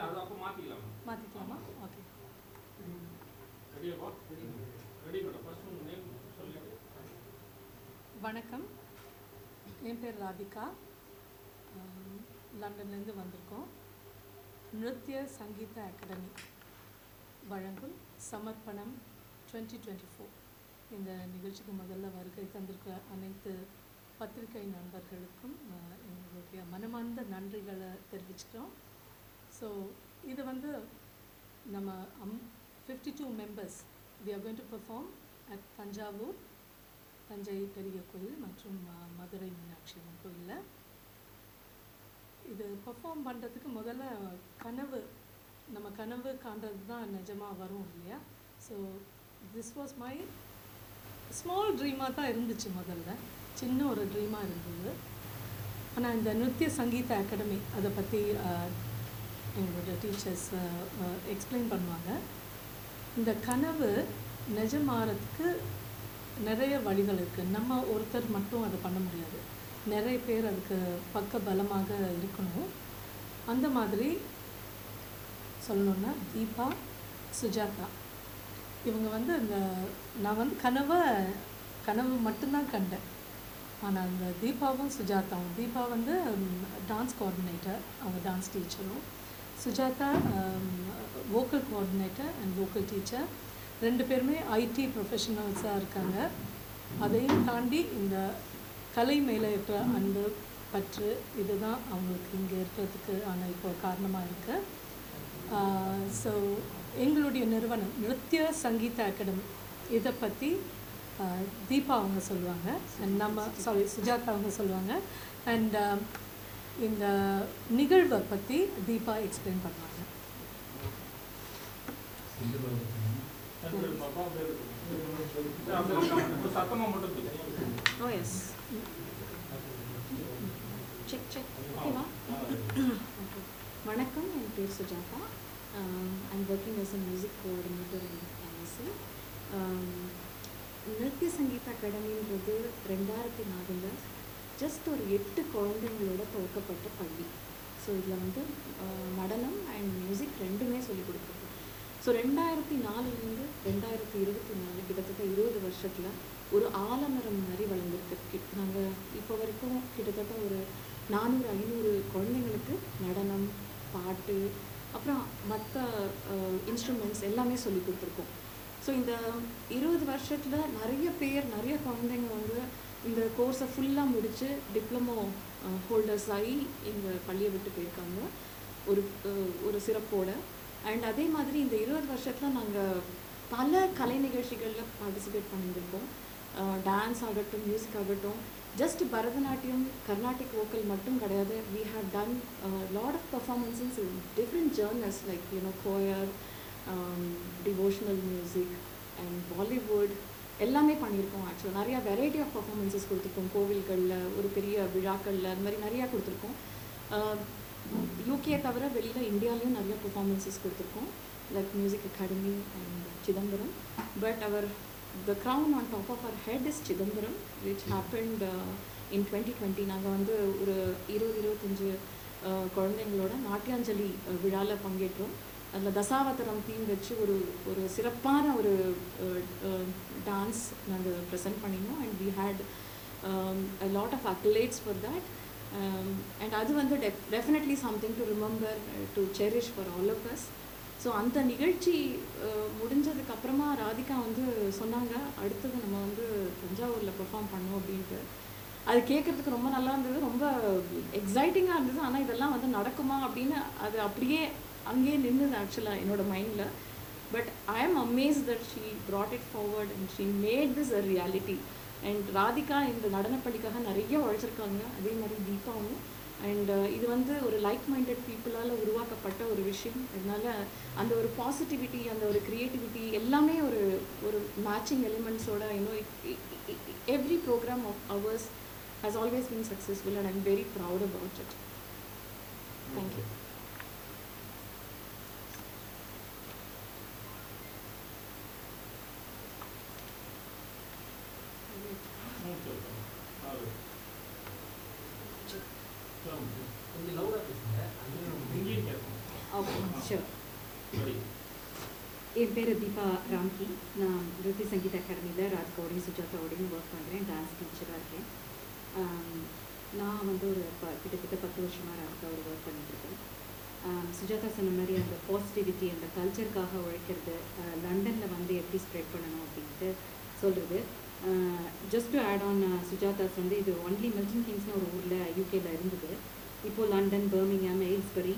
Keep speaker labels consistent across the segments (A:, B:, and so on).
A: இல்லை அது அப்போ
B: ஓகே வணக்கம். என் பேர் ராதிகா. லண்டன்லேருந்து வந்திருக்கோம். நிருத்ய சங்கீத அகாடமி வழங்கும் சமர்ப்பணம் டுவெண்ட்டி டுவெண்ட்டி ஃபோர். இந்த நிகழ்ச்சிக்கு முதல்ல வருகை தந்திருக்க அனைத்து பத்திரிகை நண்பர்களுக்கும் எங்களுடைய மனமார்ந்த நன்றிகளை தெரிவிச்சுக்கிறோம். ஸோ இது வந்து நம்ம அம் fifty two members we are going to perform at Thanjavur Thanjai பெரிய கோயில் மற்றும் மதுரை மீனாட்சி அம்மன் கோயிலில். இது பெர்ஃபார்ம் பண்ணுறதுக்கு முதல்ல கனவு நம்ம கனவு காண்றது தான் நிஜமாக வரும் இல்லையா? So this was my small ட்ரீமாக தான் இருந்துச்சு முதல்ல. சின்ன ஒரு ட்ரீமாக இருந்தது. ஆனால் இந்த நிருத்ய சங்கீத அகாடமி அதை பற்றி எங்களோட டீச்சர்ஸ் எக்ஸ்பிளைன் பண்ணுவாங்க. இந்த கனவு நிஜமாறதுக்கு நிறைய வழிகள் இருக்குது நம்ம ஒருத்தர் மட்டும் அதை பண்ண முடியாது. நிறைய பேர் அதுக்கு பக்க பலமாக இருக்கணும். அந்த மாதிரி சொல்லணுன்னா தீபா சுஜாதா. இவங்க வந்து இந்த நான் வந்து கனவை கனவு மட்டும்தான் கண்டேன். ஆனால் அந்த தீபாவும் சுஜாதாவும் தீபா வந்து டான்ஸ் கோஆர்டினேட்டர் அவங்க dance டீச்சரும் Sujatha vocal coordinator and vocal teacher ரெண்டு பேருமே ஐடி ப்ரொஃபஷனல்ஸாக இருக்காங்க. அதையும் தாண்டி இந்த கலை மேலே இருக்கிற அன்பு பற்று இதுதான் அவங்களுக்கு இங்கே இருக்கிறதுக்கு ஆனால் இப்போ காரணமாக இருக்குது ஸோ எங்களுடைய நிறுவனம் நிருத்ய சங்கீத அகாடமி. இதை பற்றி தீபா அவங்க சொல்லுவாங்க. அண்ட் நம்ம சாரி சுஜாதா அவங்க சொல்லுவாங்க. அண்ட் இந்த நிகழ்வை பற்றி தீபா எக்ஸ்பிளைன் பண்ணுவாங்க.
C: Oh, வணக்கம். என் பேர் Sujatha. I'm working as a music coordinator in MSC Nrithya Sangeetha அகாடமின்றது ரெண்டாயிரத்தி நாலில் ஜஸ்ட் ஒரு எட்டு குழந்தைங்களோட துவக்கப்பட்ட பள்ளி. ஸோ இதில் வந்து நடனம் அண்ட் மியூசிக் ரெண்டுமே சொல்லிக் கொடுக்குறது ஸோ ரெண்டாயிரத்தி நாலுலேருந்து ரெண்டாயிரத்தி இருபத்தி நாலு கிட்டத்தட்ட இருபது வருஷத்தில் ஒரு ஆலமரம் மாதிரி வளர்ந்துருக்கு. நாங்கள் இப்போ வரைக்கும் கிட்டத்தட்ட ஒரு நானூறு ஐநூறு குழந்தைங்களுக்கு நடனம் பாட்டு அப்புறம் மற்ற இன்ஸ்ட்ருமெண்ட்ஸ் எல்லாமே சொல்லி கொடுத்துருக்கோம். ஸோ இந்த இருபது வருஷத்தில் நிறைய பேர் நிறைய குழந்தைங்க வந்து இந்த கோர்ஸை ஃபுல்லாக முடித்து டிப்ளமோ ஹோல்டர்ஸ் ஆகி எங்கள் பள்ளியை விட்டு போயிருக்காங்க. ஒரு ஒரு சிறப்போட. அண்ட் அதே மாதிரி இந்த இருபது வருஷத்தில் நாங்கள் பல கலை நிகழ்ச்சிகளில் பார்ட்டிசிபேட் பண்ணியிருக்கோம். டான்ஸ் ஆகட்டும் மியூசிக் ஆகட்டும். ஜஸ்ட் பரதநாட்டியம் கர்நாடிக் வோக்கல் மட்டும் கிடையாது. We have done lot of performances in different genres like you know choir devotional music and Bollywood எல்லாமே பண்ணியிருக்கோம் ஆக்சுவலாக நிறையா வெரைட்டி ஆஃப் பர்ஃபார்மன்ஸஸ் கொடுத்துருக்கோம். கோவில்களில் ஒரு பெரிய விழாக்களில் அந்த மாதிரி நிறையா கொடுத்துருக்கோம். யூகே தவிர வெளியில் இந்தியாலையும் நிறைய பர்ஃபார்மன்ஸஸ் கொடுத்துருக்கோம். Like music academy and Chidambaram but our the crown on top of our head is Chidambaram which happened in twenty twenty நாங்கள் வந்து ஒரு இருபது இருபத்தஞ்சு குழந்தைங்களோட நாட்டியாஞ்சலி விழாவில் பங்கேற்றோம். அதில் தசாவதரம் தீம் வச்சு ஒரு ஒரு சிறப்பான ஒரு டான்ஸ் நாங்கள் ப்ரெசென்ட் பண்ணினோம். And we had lot of accolades for that and அது வந்து def definitely something to remember to cherish for all of us so அந்த நிகழ்ச்சி முடிஞ்சதுக்கப்புறமா முடிஞ்சதுக்கு அப்புறமா ராதிகா வந்து சொன்னாங்க அடுத்தது நம்ம வந்து தஞ்சாவூரில் பெர்ஃபார்ம் பண்ணோம் அப்படின்ட்டு. அது கேட்குறதுக்கு ரொம்ப நல்லா இருந்தது. ரொம்ப எக்ஸைட்டிங்காக இருந்தது. ஆனால் இதெல்லாம் வந்து நடக்குமா அப்படின்னு அது அப்படியே அங்கேயே நின்றுது ஆக்சுவலாக என்னோட மைண்டில் but I am amaze that she brought it forward and she made this a reality and Radhika இந்த நடனப்பள்ளிக்காக நிறைய உழைச்சிருக்காங்க. அதே மாதிரி தீபாவும். அண்ட் uh, இது வந்து ஒரு லைக் மைண்டட் பீப்புளால் உருவாக்கப்பட்ட ஒரு விஷயம். அதனால அந்த ஒரு பாசிட்டிவிட்டி அந்த ஒரு க்ரியேட்டிவிட்டி எல்லாமே ஒரு ஒரு மேட்சிங் எலிமெண்ட்ஸோட இன்னும் every program of ours has always been successful and I'm very proud about it thank you
D: என் பேர் தீபா ராம்கி. நான் நிருத்தி சங்கீத அகாடமியில் ராஜ்கோடையும் சுஜாதாவோடையும் ஒர்க் பண்ணுறேன் டான்ஸ் டீச்சராக இருக்கேன். நான் வந்து ஒரு ப கிட்டத்தட்ட பத்து வருஷமாக ராஜ்காவோட ஒர்க் பண்ணிட்டுருக்கேன் சுஜாதா சொன்ன மாதிரி அந்த பாசிட்டிவிட்டி அந்த கல்ச்சருக்காக உழைக்கிறது லண்டனில் வந்து எப்படி ஸ்ப்ரெட் பண்ணணும் அப்படின்ட்டு சொல்கிறது just to add on Sujatha's வந்து இது ஒன்லி மில்டன் கிங்ஸ்னு ஒரு ஊரில் யூகேல இருந்தது. இப்போது லண்டன் பர்மிங்ஹாம் எயில்ஸ்பரி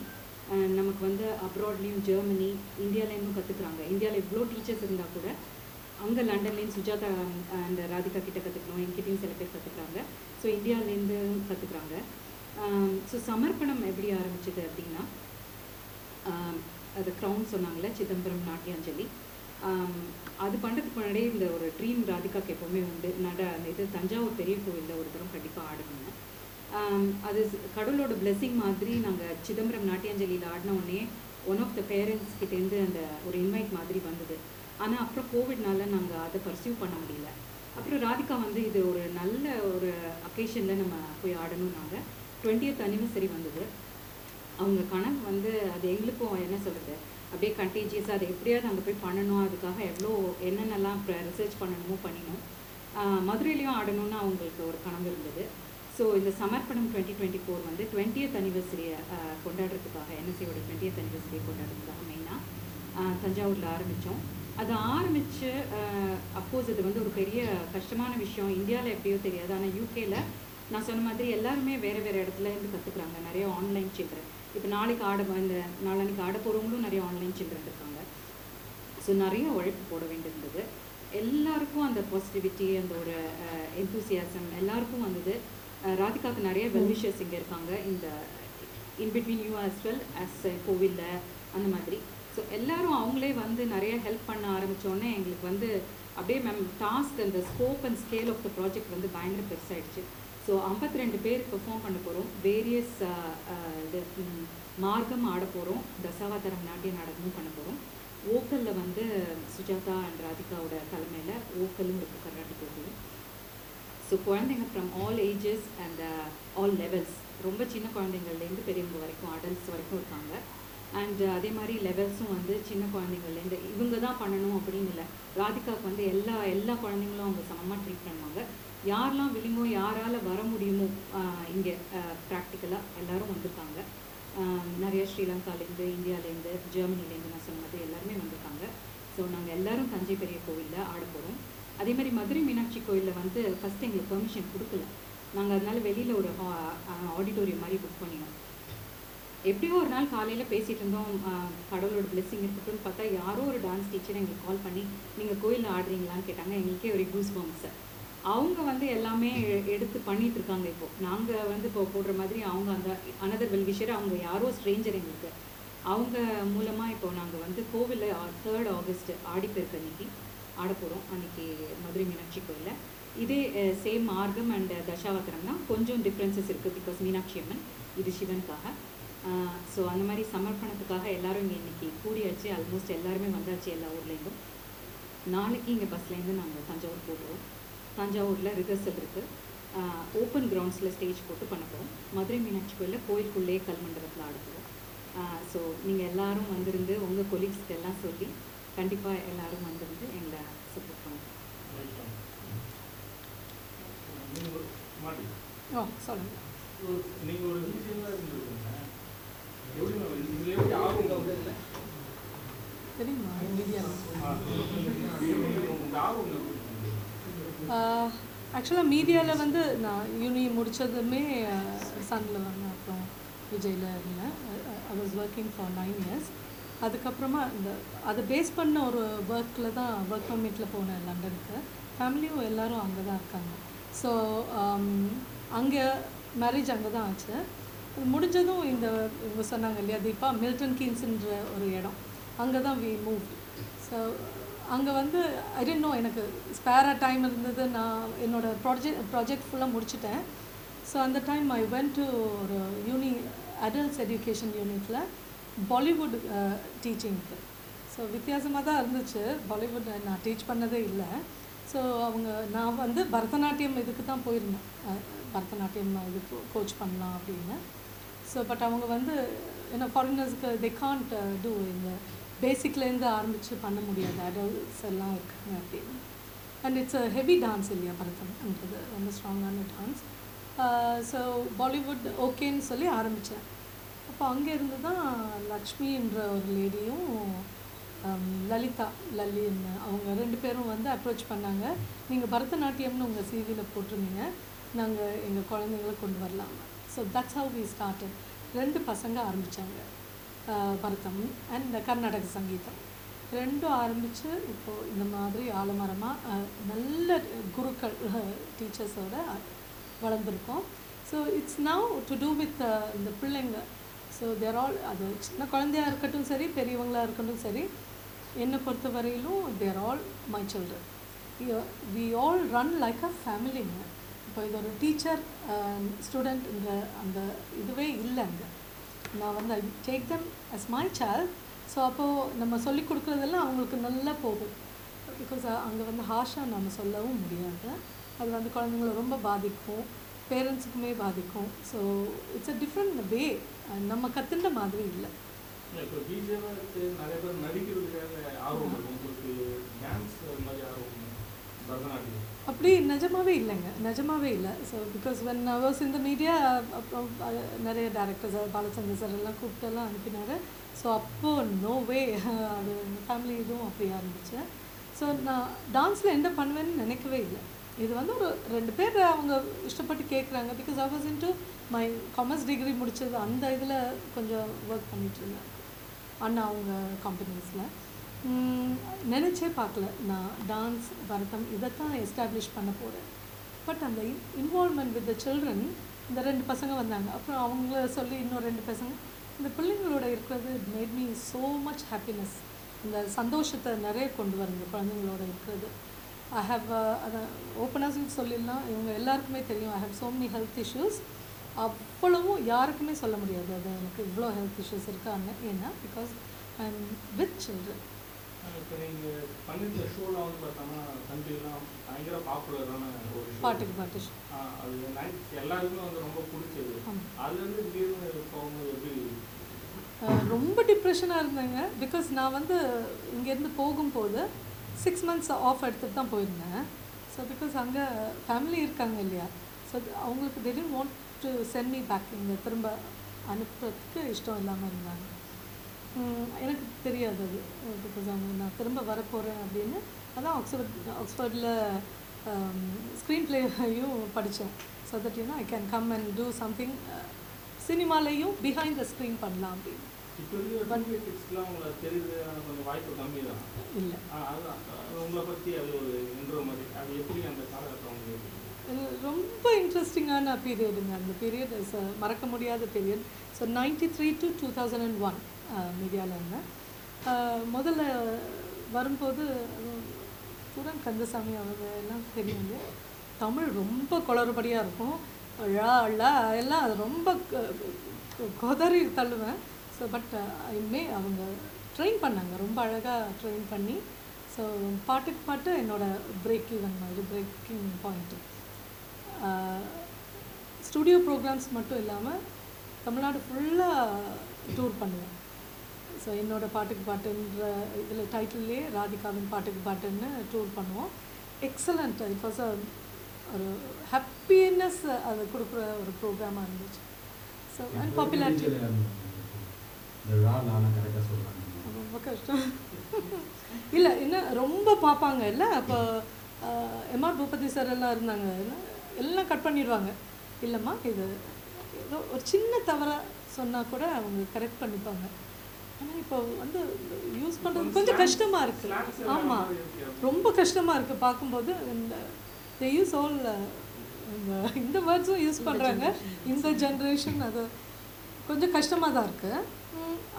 D: நமக்கு வந்து அப்ராட்லேயும் ஜெர்மனி இந்தியாவிலேருந்தும் கற்றுக்குறாங்க இந்தியாவில் இவ்வளோ டீச்சர்ஸ் இருந்தால் கூட அங்கே லண்டன்லேயும் சுஜாதா அண்ட் ராதிகா கிட்ட கற்றுக்கணும் என்கிட்டையும் சில பேர் கற்றுக்குறாங்க ஸோ இந்தியாவிலேருந்து கற்றுக்குறாங்க ஸோ um, சமர்ப்பணம் எப்படி ஆரம்பிச்சது அப்படின்னா um, அது க்ரௌன் சொன்னாங்கல்ல சிதம்பரம் நாட்டியாஞ்சலி. Um, அது பண்ணுறதுக்கு முன்னாடியே இந்த ஒரு ட்ரீம் ராதிகாக்கு எப்போவுமே உண்டு. நட அந்த இது தஞ்சாவூர் பெரிய கோவிலில் ஒரு தரம் கண்டிப்பாக ஆடணும்னு. அது கடவுளோட blessing மாதிரி நாங்கள் சிதம்பரம் நாட்டியாஞ்சலியில் ஆடின உடனே ஒன் ஆஃப் த பேரண்ட்ஸ் கிட்டேருந்து அந்த ஒரு இன்வைட் மாதிரி வந்தது. ஆனால் அப்புறம் கோவிட்னால நாங்கள் அதை பர்சியூ பண்ண முடியல. அப்புறம் ராதிகா வந்து இது ஒரு நல்ல ஒரு அக்கேஷனில் நம்ம போய் ஆடணும்னாங்க. டுவெண்ட்டியத் அனிவர்சரி வந்தது. அவங்க கனவு வந்து அது எங்களுக்கும் என்ன சொல்கிறது அப்படியே கண்டேஜியஸாக அதை எப்படியாவது அங்கே போய் பண்ணணும். அதுக்காக எவ்வளோ என்னென்னலாம் ரிசர்ச் பண்ணணுமோ பண்ணினோம். மதுரையிலையும் ஆடணும்னு அவங்களுக்கு ஒரு கனவு இருந்தது. ஸோ இந்த சமர்ப்பணம் டுவெண்ட்டி டுவெண்ட்டி ஃபோர் வந்து டுவெண்ட்டியத் அனிவர்சரியை கொண்டாடுறதுக்காக என்எஸ்சியோட டுவெண்ட்டியத் அனிவர்சரியை கொண்டாடுறதுக்காக மெயினாக தஞ்சாவூரில் ஆரம்பித்தோம் அது ஆரம்பித்து அப்போஸ் இது வந்து ஒரு பெரிய கஷ்டமான விஷயம். இந்தியாவில் எப்படியோ தெரியாது. ஆனால் யூகேல நான் சொன்ன மாதிரி எல்லாருமே வேறு வேறு இடத்துல இருந்து கற்றுக்குறாங்க நிறைய ஆன்லைன் சில்ட்ரன் இப்போ நாளைக்கு ஆட இந்த நாளைக்கு ஆட போகிறவங்களும் நிறைய ஆன்லைன் சில்ட்ரன் இருக்காங்க. ஸோ நிறைய உழைப்பு போட வேண்டியிருந்தது. எல்லாருக்கும் அந்த பாசிட்டிவிட்டி அந்த ஒரு எந்தூசியாசம் எல்லாருக்கும் வந்தது. ராதிகாவுக்கு நிறைய வெல்விஷர்ஸ் இங்கே இருக்காங்க. இந்த in between you as well as கோவிலில் அந்த மாதிரி. ஸோ எல்லாரும் அவங்களே வந்து நிறைய ஹெல்ப் பண்ண ஆரம்பித்தோடனே எங்களுக்கு வந்து அப்படியே மேம் டாஸ்க் அந்த scope and scale of the project வந்து பயங்கர பெருசாகிடுச்சு ஸோ 52 ரெண்டு பேர் பெர்ஃபார்ம் பண்ண போகிறோம் வேரியஸ் இது மார்க்கம் ஆட போகிறோம் தசாவதாரம் நாட்டிய நாடகமும் பண்ண போகிறோம் ஓக்கலில் வந்து சுஜாதா அண்ட் ராதிகாவோட தலைமையில் ஓக்கலும் இருக்குது கர்நாடகாவில் ஸோ குழந்தைங்க from all ages and all levels ரொம்ப சின்ன குழந்தைங்கள்லேருந்து பெரியவங்க வரைக்கும் அடல்ட்ஸ் வரைக்கும் இருக்காங்க. அண்ட் uh, அதே மாதிரி லெவல்ஸும் வந்து சின்ன குழந்தைங்கள்லேருந்து இவங்க தான் பண்ணணும் அப்படின்னு இல்லை. ராதிகாவுக்கு வந்து எல்லா எல்லா குழந்தைங்களும் அவங்க சமமாக ட்ரீட் பண்ணுவாங்க. யாரெல்லாம் விழுமோ யாரால் வர முடியுமோ இங்கே ப்ராக்டிக்கலாக எல்லோரும் வந்திருக்காங்க. நிறைய ஸ்ரீலங்காலேருந்து இந்தியாவிலேருந்து ஜெர்மனிலேருந்து நான் சொன்னது எல்லாருமே வந்திருக்காங்க. ஸோ நாங்கள் எல்லோரும் தஞ்சை பெரிய கோவிலில் ஆட போகிறோம் அதே மாதிரி மதுரை மீனாட்சி கோயிலில் வந்து ஃபஸ்ட்டு எங்களுக்கு பெர்மிஷன் கொடுக்கல. நாங்கள் அதனால வெளியில் ஒரு ஆடிட்டோரியம் மாதிரி புக் பண்ணினோம். எப்படியோ ஒரு நாள் காலையில் பேசிகிட்டு இருந்தோம். கடவுளோட பிளெஸிங் இருக்கட்டும்னு பார்த்தா யாரோ ஒரு டான்ஸ் டீச்சர் எங்களுக்கு கால் பண்ணி நீங்கள் கோயிலில் ஆடுறீங்களான்னு கேட்டாங்க. எங்களுக்கே ஒரு கூஸ் பம்ப்ஸ் அவங்க வந்து எல்லாமே எடுத்து பண்ணிட்டு இருக்காங்க இப்போ. நாங்கள் வந்து இப்போ போடுற மாதிரி அவங்க அந்த அனதர் வெல்விஷர் அவங்க யாரோ ஸ்ட்ரேஞ்சர் எங்களுக்கு. அவங்க மூலமாக இப்போ நாங்கள் வந்து கோவிலில் தேர்ட் ஆகஸ்ட் ஆடிப்பெருக்கு அன்னைக்கு ஆட போகிறோம் அன்னைக்கு மதுரை மீனாட்சி கோயிலில். இதே சேம் மார்க்கம் அண்ட் தசாவதாரம் தான். கொஞ்சம் டிஃப்ரென்சஸ் இருக்குது பிகாஸ் மீனாட்சி அம்மன் இது சிவனுக்காக. ஸோ அந்த மாதிரி சமர்ப்பணத்துக்காக எல்லாரும் இங்கே இன்னைக்கு கூடியாச்சு. ஆல்மோஸ்ட் எல்லாருமே வந்தாச்சு எல்லா ஊர்லேருந்தும். நாளைக்கு இங்கே பஸ்லேருந்து நாங்கள் தஞ்சாவூர் போடுவோம் தஞ்சாவூரில் ரிஹர்சல் இருக்குது ஓப்பன் கிரவுண்ட்ஸில் ஸ்டேஜ் போட்டு பண்ண போகிறோம் மதுரை மீனாட்சி கோயிலில் கோயிலுக்குள்ளே கல்மண்டபத்தில் ஆட போகிறோம் ஸோ நீங்கள் எல்லாரும் வந்திருந்து உங்கள் கொலீக்ஸ்க்கு எல்லாம் சொல்லி கண்டிப்பாக எல்லாரும் வந்திருந்து எங்களை சப்போர்ட் பண்ணுங்க.
B: ஓ
A: ஒரு இருந்திருக்கீங்க எப்படி எப்படி ஆர்வம் வந்து
B: தெரியுமா ஆக்சுவலாக மீடியாவில் வந்து நான் யூனி முடித்ததுமே சனில் வந்து அப்புறம் விஜயில் இருந்தேன். I was working for nine years அதுக்கப்புறமா இந்த அதை பேஸ் பண்ண ஒரு ஒர்க்கில் தான் ஒர்க் பர்மிட்டில் போனேன் லண்டனுக்கு. ஃபேமிலியும் எல்லோரும் அங்கே தான் இருக்காங்க ஸோ um, அங்கே மேரேஜ் அங்கே தான் ஆச்சு முடிஞ்சதும் இந்த இவங்க சொன்னாங்க இல்லையா தீபா மில்டன் கீன்ஸுன்ற ஒரு இடம். அங்கே தான் வி மூவ் ஸோ அங்கே வந்து ஐ டென்ட் நோ எனக்கு ஸ்பேராக டைம் இருந்தது. நான் என்னோட ப்ராஜெக்ட் ப்ராஜெக்ட் ஃபுல்லாக முடிச்சிட்டேன். ஸோ அந்த டைம் ஐ வென்ட் டு ஒரு யூனி அடல்ட்ஸ் எஜுகேஷன் யூனிட்டில் பாலிவுட் டீச்சிங்க்கு uh, ஸோ வித்தியாசமாக தான் இருந்துச்சு. பாலிவுட் நான் டீச் பண்ணதே இல்லை. ஸோ அவங்க நான் வந்து பரதநாட்டியம் இதுக்கு தான் போயிருந்தேன். பரதநாட்டியம் இது கோச் பண்ணலாம் அப்படின்னு. ஸோ பட் அவங்க வந்து ஏன்னா ஃபாரினர்ஸ்க்கு தே கான்ட் டூ இந்த பேசிக்லேருந்து ஆரம்பித்து பண்ண முடியாது. அடல்ட்ஸ் எல்லாம் இருக்காங்க அப்படின்னு. And it's a heavy dance இல்லையா பரதம்ன்றது. ரொம்ப ஸ்ட்ராங்கான டான்ஸ் ஸோ பாலிவுட் ஓகேன்னு சொல்லி ஆரம்பித்தேன் அப்போ அங்கே இருந்து தான் லக்ஷ்மின்ற ஒரு லேடியும் லலிதா லலின்னு அவங்க ரெண்டு பேரும் வந்து அப்ரோச் பண்ணாங்க. நீங்கள் பரதநாட்டியம்னு உங்கள் சிவியில் போட்டிருந்தீங்க. நாங்கள் எங்கள் குழந்தைங்கள கொண்டு வரலாம். So that's how we started ரெண்டு பசங்க ஆரம்பித்தாங்க பரதம் அண்ட் கர்நாடக சங்கீதம். ரெண்டும் ஆரம்பித்து இப்போது இந்த மாதிரி ஆலமரமாக நல்ல குருக்கள் டீச்சர்ஸோட வளர்ந்துருக்கோம். So it's now to do with இந்த பிள்ளைங்க ஸோ தேர் ஆல் அது சின்ன குழந்தையா இருக்கட்டும் சரி பெரியவங்களாக இருக்கட்டும் சரி என்னை பொறுத்த வரையிலும் they're all my children we all run like a ஃபேமிலிங்க இப்போ இது ஒரு டீச்சர் ஸ்டூடெண்ட்ன்ற um, அந்த இதுவே இல்லை அங்கே. நான் வந்து I take them as my child so அப்போது நம்ம சொல்லி கொடுக்குறதெல்லாம் அவங்களுக்கு நல்லா போகும். பிகாஸ் அங்கே வந்து ஹார்ஷாக நம்ம சொல்லவும் முடியாது. அது வந்து குழந்தைங்கள ரொம்ப பாதிக்கும். பேரண்ட்ஸுக்குமே பாதிக்கும். So it's a different way நம்ம கற்றுன்ற மாதிரி இல்லை. அப்படி நிஜமாவே இல்லைங்க. நிஜமாவே இல்லை. ஸோ பிகாஸ் வென் வாஸ் இந்த மீடியா அப்புறம் அஹ், நிறைய டேரக்டர்ஸ் பாலச்சந்தர் சார் எல்லாம் கூப்பிட்டெல்லாம் அனுப்பினாரு. ஸோ அப்போது நோ வே அது ஃபேமிலி இதுவும் அப்படியா இருந்துச்சு. ஸோ நான் டான்ஸில் என்ன பண்ணுவேன்னு நினைக்கவே இல்லை. இது வந்து ஒரு ரெண்டு பேர் அவங்க இஷ்டப்பட்டு கேட்குறாங்க because I was into my commerce degree முடித்தது அந்த இதில் கொஞ்சம் ஒர்க் பண்ணிட்டு இருந்தேன் அண்ணா அவங்க கம்பெனிஸில் நினச்சே பார்க்கல. நான் டான்ஸ் பரதம் இதைத்தான் எஸ்டாப்ளிஷ் பண்ண போகிறேன் பட் அந்த இன்வால்மெண்ட் வித் த சில்ட்ரன் இந்த ரெண்டு பசங்க வந்தாங்க. அப்புறம் அவங்கள சொல்லி இன்னும் ரெண்டு பசங்க. இந்த பிள்ளைங்களோட இருக்கிறது made me so much happiness இந்த சந்தோஷத்தை நிறைய கொண்டு வரும். குழந்தைங்களோட இருக்கிறது. ஐ ஹாவ் அதை ஓப்பனாக சொல்லிடலாம் இவங்க எல்லாருக்குமே தெரியும். I have so many health issues அவ்வளவும் யாருக்குமே சொல்ல முடியாது. அது எனக்கு இவ்வளோ ஹெல்த் இஷ்யூஸ் இருக்கான்னு. ஏன்னா because I am with children. பாட்டுக்கு பாட்டு
A: ரொம்ப
B: டிப்ரெஷனாக இருந்தேங்க. பிகாஸ் நான் வந்து இங்கேருந்து போகும்போது சிக்ஸ் மந்த்ஸ் ஆஃப் எடுத்துகிட்டு தான் போயிருந்தேன். ஸோ பிகாஸ் அங்கே ஃபேமிலி இருக்காங்க இல்லையா? ஸோ அவங்களுக்கு திடீர்னு want to send me back இங்கே திரும்ப அனுப்புறதுக்கு இஷ்டம் இல்லாமல் இருந்தாங்க. எனக்கு தெரியாது அது. பிகாஸ் அவங்க நான் திரும்ப வரப்போகிறேன் அப்படின்னு அதான் ஆக்ஸ்ஃபோர்ட் ஆக்ஸ்ஃபோர்டில் ஸ்க்ரீன் ப்ளேயும் படித்தேன் so that you know I can come and do something சினிமாலேயும் behind the screen பண்ணலாம் அப்படின்னு.
A: இப்போ இருக்கிற டுவெண்ட்டி கிட்ஸ்லாம் உங்களை தெரியுது ஆனா கொஞ்சம் வாய்ப்பு கம்மி தான்
B: இல்லை
A: அதுதான் அது உங்களை பற்றி அது ஒரு இன்ட்ரோ மாதிரி. அது எப்படி அந்த காலகட்டம் உங்களுக்கு
B: இது ரொம்ப இன்ட்ரெஸ்டிங்கான பீரியடுங்க அந்த பீரியட் இஸ் மறக்க முடியாத period so ninety three to two thousand and one மீடியாவில் இருந்தேன் முதல்ல வரும்போது சுரன் கந்தசாமி அவங்க எல்லாம் தெரியும் இல்லையா தமிழ் ரொம்ப குளறுபடியாக இருக்கும். ழா எல்லாம் ரொம்ப கொதறி தள்ளுவேன். ஸோ பட் ஐமே அவங்க ட்ரெயின் பண்ணாங்க. ரொம்ப அழகாக ட்ரெயின் பண்ணி ஸோ பாட்டுக்கு பாட்டு என்னோடய பிரேக் ஈவன் மாதிரி பிரேக்கிங் பாயிண்ட்டு ஸ்டுடியோ ப்ரோக்ராம்ஸ் மட்டும் இல்லாமல் தமிழ்நாடு ஃபுல்லாக டூர் பண்ணுவேன். ஸோ என்னோடய பாட்டுக்கு பாட்டுன்ற இதில் டைட்டில்லே ராதிகாவின் பாட்டுக்கு பாட்டுன்னு டூர் பண்ணுவோம். எக்ஸலண்ட் இட் வாஸ் ஒரு ஹாப்பினஸ் அது கொடுக்குற ஒரு ப்ரோக்ராமாக இருந்துச்சு. ஸோ அண்ட் பாப்புலாரிட்டி
E: இந்த ரா லாலாம் கரெக்டாக சொல்கிறாங்க
B: ரொம்ப கஷ்டம். இல்லை என்ன ரொம்ப பார்ப்பாங்க. இல்லை அப்போ எம்ஆர் பூபதி சார் எல்லாம் இருந்தாங்க. என்ன, எல்லாம் கட் பண்ணிடுவாங்க. இல்லைம்மா இது ஏதோ ஒரு சின்ன தவறாக சொன்னால் கூட அவங்க கரெக்ட் பண்ணிப்பாங்க. ஆனால் இப்போ வந்து யூஸ் பண்ணுறது கொஞ்சம் கஷ்டமாக இருக்குது
A: Slangs எல்லாம்
B: ஆமாம்
A: மாதிரி இருக்கு.
B: ரொம்ப கஷ்டமாக இருக்குது பார்க்கும்போது. இந்த தே யூஸ் ஆல் இந்த இந்த வேர்ட்ஸும் யூஸ் பண்ணுறாங்க இந்த ஜென்ரேஷன் அது கொஞ்சம் கஷ்டமாக தான் இருக்குது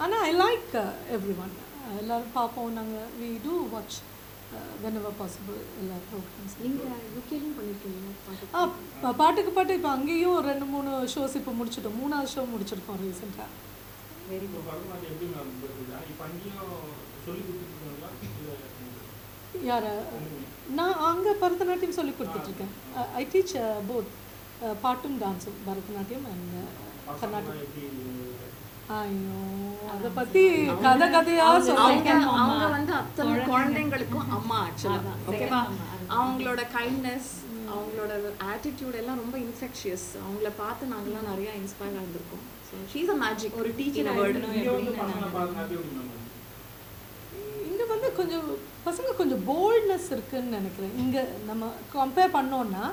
B: ஆனால் ஐ லைக் எவ்ரி ஒன் எல்லோரும் பார்ப்போம் நாங்கள் we do watch whenever possible எல்லா ப்ரோக்ராம்ஸ்
C: நீங்கள் யூகேலையும் பண்ணியிருக்கீங்க
B: ஆ பாட்டுக்கு? பாட்டு இப்போ அங்கேயும் ரெண்டு மூணு ஷோஸ் இப்போ முடிச்சிட்டோம். மூணாவது ஷோ முடிச்சிருக்கோம் ரீசெண்டாக
D: வெரி குட்
B: யார்? நான் அங்கே பரதநாட்டியம் சொல்லி கொடுத்துட்ருக்கேன். ஐ டீச் போத் பாட்டும் டான்ஸும் பரதநாட்டியம் அண்ட் கர்நாடகம்.
A: எப்படி
B: ஐயோ அதை பத்தி கதை கதையா
C: அவங்க
B: சொல்றீங்க
C: அவங்க வந்து அத்தனை குழந்தைங்களுக்கும் அம்மா ஆக்சுவலா ஓகேவா. அவங்களோட கைண்ட்னஸ் அவங்களோட ஆட்டிடியூட் எல்லாம் ரொம்ப இன்ஃபெக்ஷியஸ் அவங்கள பார்த்து நாங்கெல்லாம் நிறைய இன்ஸ்பயர் ஆகிருக்கோம் ஸோ ஷீஸ் அ மேஜிக்
D: ஒரு.
A: இங்க வந்து மேம்
B: இங்க வந்து கொஞ்சம் பசங்க கொஞ்சம் போல்ட்னஸ் இருக்குன்னு நினைக்கிறேன். இங்க நம்ம கம்பேர் பண்ணோம்னா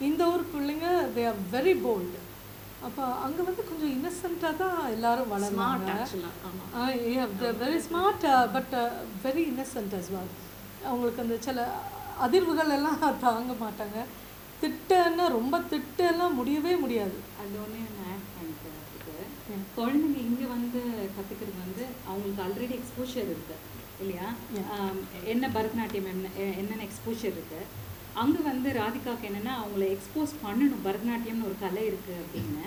B: இந்த ஊர் பிள்ளைங்க தே ஆர் வெரி போல்டு அப்போ அங்க வந்து கொஞ்சம் இன்னசென்ட்டாக தான் எல்லாரும் வளர்ந்தாங்க. Very smart but very innocent as well. அவங்களுக்கு அந்த சில அதிர்வுகள் எல்லாம் தாங்க மாட்டாங்க. திட்டன்னா ரொம்ப திட்டெல்லாம் முடியவே முடியாது.
D: அது ஒன்று ஆட் பண்ணிக்கிறேன் குழந்தைங்க இங்கே வந்து கற்றுக்கிறது வந்து அவங்களுக்கு ஆல்ரெடி எக்ஸ்போஷர் இருக்கு இல்லையா? என்ன பரதநாட்டியம் என்ன என்னென்ன எக்ஸ்போஷர் இருக்கு? அங்கே வந்து ராதிகாக்கு என்னென்னா அவங்கள எக்ஸ்போஸ் பண்ணணும். பரதநாட்டியம்னு ஒரு கலை இருக்குது அப்படின்னு.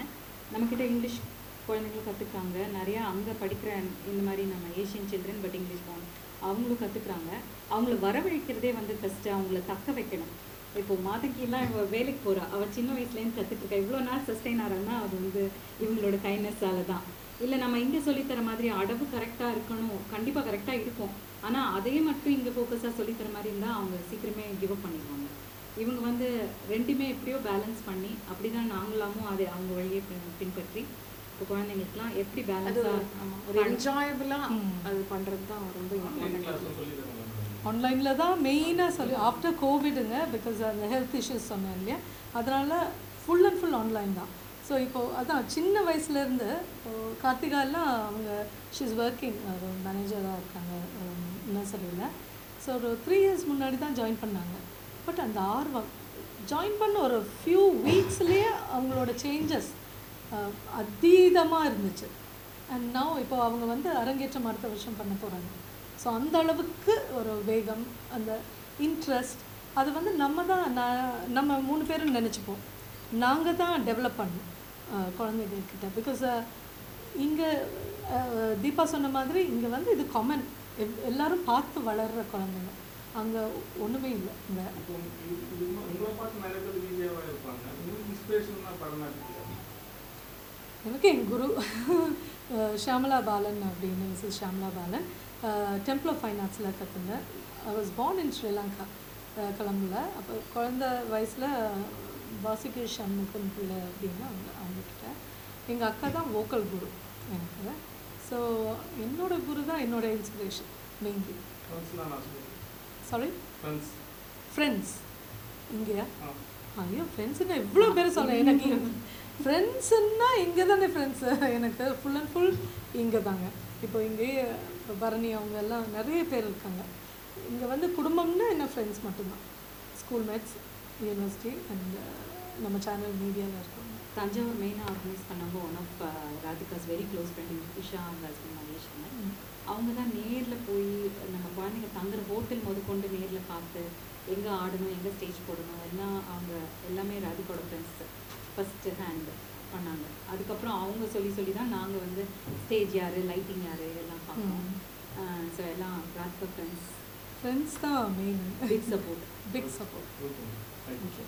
D: நம்மக்கிட்ட இங்கிலீஷ் குழந்தைங்களும் கற்றுக்காங்க நிறையா அங்கே படிக்கிற இந்த மாதிரி நம்ம Asian children but English born அவங்களும் கற்றுக்குறாங்க அவங்கள வரவழைக்கிறதே வந்து ஃபஸ்ட்டு அவங்கள தக்க வைக்கணும். இப்போ மாதக்கிலாம் இவ வேலைக்கு போகிறா அவள் சின்ன வயசுலேருந்து கற்றுட்ருக்கா இவ்வளோ நாள் சஸ்டெயின் ஆகிறாங்கன்னா அது வந்து இவங்களோட கைண்ட்னஸால தான். இல்லை நம்ம இங்கே சொல்லித்தர மாதிரி அடவு கரெக்டாக இருக்கணும். கண்டிப்பாக கரெக்டாக இருக்கும். ஆனால் அதையே மட்டும் இங்கே ஃபோக்கஸாக சொல்லித்தர மாதிரி இருந்தால் அவங்க சீக்கிரமே கிவ் அப் பண்ணிடுவாங்க. இவங்க வந்து ரெண்டுமே எப்படியோ பேலன்ஸ் பண்ணி அப்படி தான் நாங்களாமும் அதை அவங்க வழியே பின்- பின்பற்றி இப்போ குழந்தைங்களுக்குலாம் எப்படி பேலன்ஸாக
C: ஒரு என்ஜாயபிளா அது பண்றது தான் ரொம்ப இம்பார்ட்டன்ட்
B: ஆன்லைனில் தான் மெயினாக சொல்லி ஆஃப்டர் கோவிடுங்க பிகாஸ் அந்த ஹெல்த் இஷ்யூஸ் சொன்னேன் இல்லையா? அதனால் ஃபுல் அண்ட் ஃபுல் ஆன்லைன் தான். ஸோ இப்போது அதான் சின்ன வயசுலேருந்து இப்போது கார்த்திகா எல்லாம் அவங்க ஷீஸ் ஒர்க்கிங் ஒரு மேனேஜராக இருக்காங்க நர்சரியில் ஸோ ஒரு த்ரீ இயர்ஸ் முன்னாடி தான் ஜாயின் பண்ணாங்க. பட் அந்த ஆர்வம். ஜாயின் பண்ண ஒரு ஃபியூ வீக்ஸ்லேயே அவங்களோட சேஞ்சஸ் அதீதமாக இருந்துச்சு. அண்ட் நவ் இப்போ அவங்க வந்து அரங்கேற்றம் அடுத்த வருஷம் பண்ண போகிறாங்க ஸோ அந்த அளவுக்கு ஒரு வேகம் அந்த இன்ட்ரெஸ்ட் அது வந்து நம்ம தான் நான் நம்ம மூணு பேரும் நினச்சிப்போம். நாங்கள் தான் டெவலப் பண்ணோம் குழந்தைங்கக்கிட்ட பிகாஸ் இங்கே தீபா சொன்ன மாதிரி இங்கே வந்து இது காமன் எல்லாரும் பார்த்து வளர்கிற குழந்தைங்க. அங்கே ஒன்றுமே இல்லை.
A: இந்த
B: எனக்கு என் குரு ஷியாமலா பாலன் அப்படின்னு Mrs Shyamala Balan. Temple of Fine ஆர்ட்ஸில் கற்றுந்தேன் I was born in Sri Lanka கிளம்புல. அப்போ குழந்த வயசில் பாசிகேஷ் சண்முகன் பிள்ளை அப்படின்னு அவங்க அவங்கக்கிட்ட எங்கள் அக்கா தான் வோக்கல் குரு எனக்கு. ஸோ என்னோட குரு தான் என்னோட inspiration mainly sorry
A: friends
B: friends இங்கேயா? ஐயோ ஃப்ரெண்ட்ஸுன்னா எவ்வளோ பேர் சொல்ல எனக்கு. ஃப்ரெண்ட்ஸுன்னா இங்கே தானே ஃப்ரெண்ட்ஸு எனக்கு ஃபுல் அண்ட் ஃபுல் இங்கே தாங்க இப்போ இங்கேயே பரணி அவங்க எல்லாம் நிறைய பேர் இருக்காங்க. இங்கே வந்து குடும்பம்னா என்ன ஃப்ரெண்ட்ஸ் மட்டும்தான். ஸ்கூல் மேட்ஸ் யூனிவர்சிட்டி அண்ட் நம்ம சேனல் மீடியாவில் இருக்கவங்க.
D: தஞ்சாவூர் மெயினாக ஆர்கனைஸ் பண்ணவங்க one of Radhika's very close friend Usha அவங்க ஹஸ்பண்ட் மகேஷ்னு அவங்க. தான் நேரில் போய் நம்ம குழந்தைங்க தங்குற ஹோட்டல் முதற்கொண்டு நேரில் பார்த்து எங்கே ஆடணும் எங்கே ஸ்டேஜ் போடணும் எல்லாம் அவங்க எல்லாமே ராதிகாவோட ஃப்ரெண்ட்ஸ் ஃபஸ்ட்டு ஹேண்ட் பண்ணாங்க. அதுக்கப்புறம் அவங்க சொல்லி சொல்லி தான் நாங்கள் வந்து ஸ்டேஜ் யார் லைட்டிங் யார் எல்லாம் பார்ப்போம் ஸோ எல்லாம் ராதிகா ஃப்ரெண்ட்ஸ்
B: ஃப்ரெண்ட்ஸ் தான் main
D: big support
B: big support
A: okay thank you